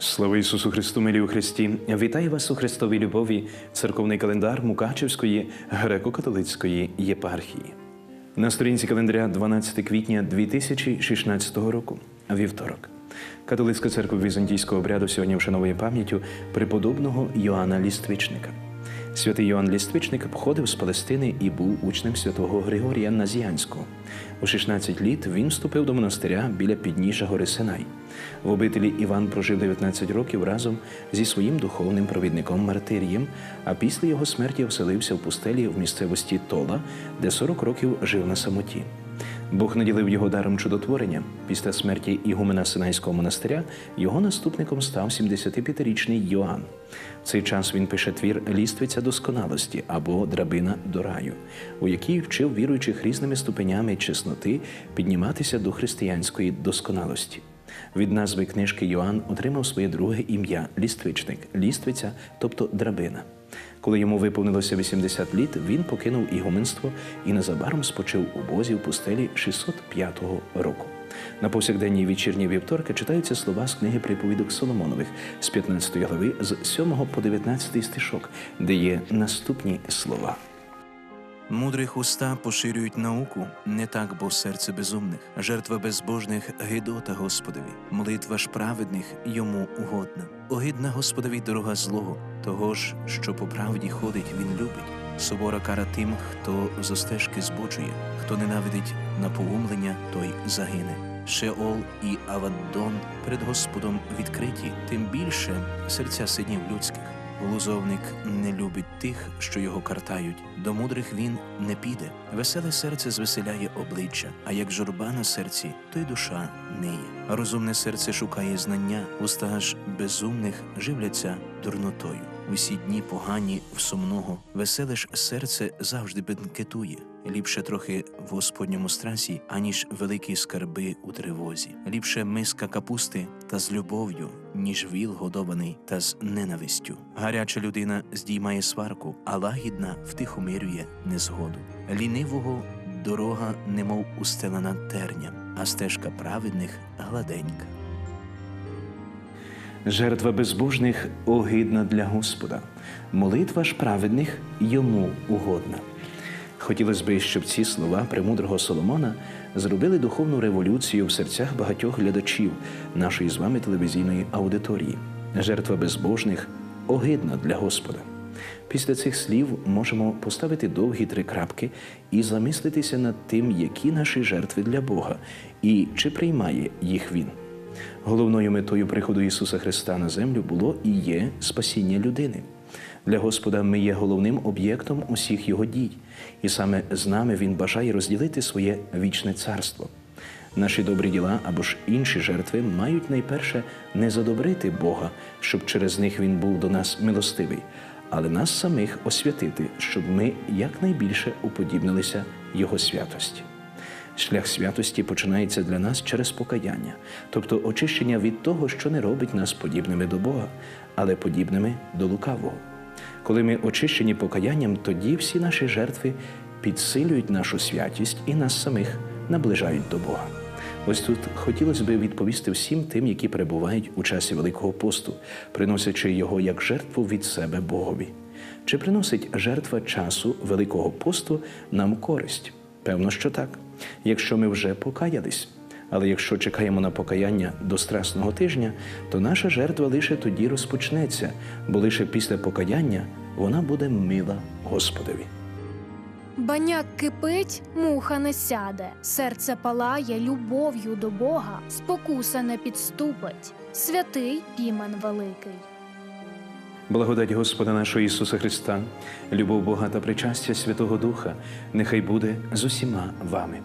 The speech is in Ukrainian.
Слава Ісусу Христу, милі у Христі! Вітаю вас у Христовій любові, церковний календар Мукачевської греко-католицької єпархії. На сторінці календаря 12 квітня 2016 року, вівторок. Католицька церква візантійського обряду сьогодні вшановує пам'яттю преподобного Йоанна Ліствичника. Святий Йоанн Ліствичник походив з Палестини і був учнем святого Григорія Назіянського. У 16 літ він вступив до монастиря біля підніжжя гори Синай. В обителі Іван прожив 19 років разом зі своїм духовним провідником Мартирієм, а після його смерті оселився в пустелі в місцевості Тола, де 40 років жив на самоті. Бог наділив його даром чудотворення. Після смерті Ігумена Синайського монастиря його наступником став 75-річний Йоанн. В цей час він пише твір Ліствиця досконалості або Драбина до раю, у якій вчив віруючих різними ступенями чесноти підніматися до християнської досконалості. Від назви книжки Йоанн отримав своє друге ім'я Ліствичник, ліствиця, тобто драбина. Коли йому виповнилося 80 літ, він покинув ігуменство і незабаром спочив у бозі в пустелі 605 року. На повсякденній вечірній вівторки читаються слова з книги приповідок Соломонових з 15 глави з 7 по 19 стишок, де є наступні слова. Мудрих уста поширюють науку, не так, бо серце безумних, жертва безбожних гидота Господові, молитва ж праведних йому угодна. Огидна Господові дорога злого, того ж, що по правді ходить, він любить. Сувора кара тим, хто зо стежки збочує, хто ненавидить напоумлення, той загине. Шеол і Аваддон перед Господом відкриті, тим більше серця синів людських. Глузовник не любить тих, що його картають. До мудрих він не піде. Веселе серце звеселяє обличчя, а як журба на серці, то й душа ниє. Розумне серце шукає знання, уста ж безумних живляться дурнотою. Усі дні погані в сумного, веселе ж серце завжди бенкетує. Ліпше трохи в Господньому страсі, аніж великі скарби у тривозі. Ліпше миска капусти та з любов'ю, ніж віл годований та з ненавистю. Гаряча людина здіймає сварку, а лагідна втихомирює незгоду. Лінивого дорога немов устелена терням, а стежка праведних гладенька. Жертва безбожних огидна для Господа, молитва ж праведних йому угодна. Хотілося б, щоб ці слова премудрого Соломона зробили духовну революцію в серцях багатьох глядачів нашої з вами телевізійної аудиторії. Жертва безбожних огидна для Господа. Після цих слів можемо поставити довгі три крапки і замислитися над тим, які наші жертви для Бога і чи приймає їх Він. Головною метою приходу Ісуса Христа на землю було і є спасіння людини. Для Господа ми є головним об'єктом усіх його дій, і саме з нами Він бажає розділити своє вічне царство. Наші добрі діла або ж інші жертви мають найперше не задобрити Бога, щоб через них Він був до нас милостивий, але нас самих освятити, щоб ми якнайбільше уподібнилися Його святості. Шлях святості починається для нас через покаяння, тобто очищення від того, що не робить нас подібними до Бога, але подібними до лукавого. Коли ми очищені покаянням, тоді всі наші жертви підсилюють нашу святість і нас самих наближають до Бога. Ось тут хотілося б відповісти всім тим, які перебувають у часі Великого посту, приносячи його як жертву від себе Богові. Чи приносить жертва часу Великого посту нам користь? Певно, що так, якщо ми вже покаялись. Але якщо чекаємо на покаяння до страсного тижня, то наша жертва лише тоді розпочнеться, бо лише після покаяння вона буде мила Господові. Баняк кипить, муха не сяде, серце палає любов'ю до Бога, спокуса не підступить, святий пімен великий. Благодать Господа нашого Ісуса Христа, любов Бога та причастя Святого Духа, нехай буде з усіма вами.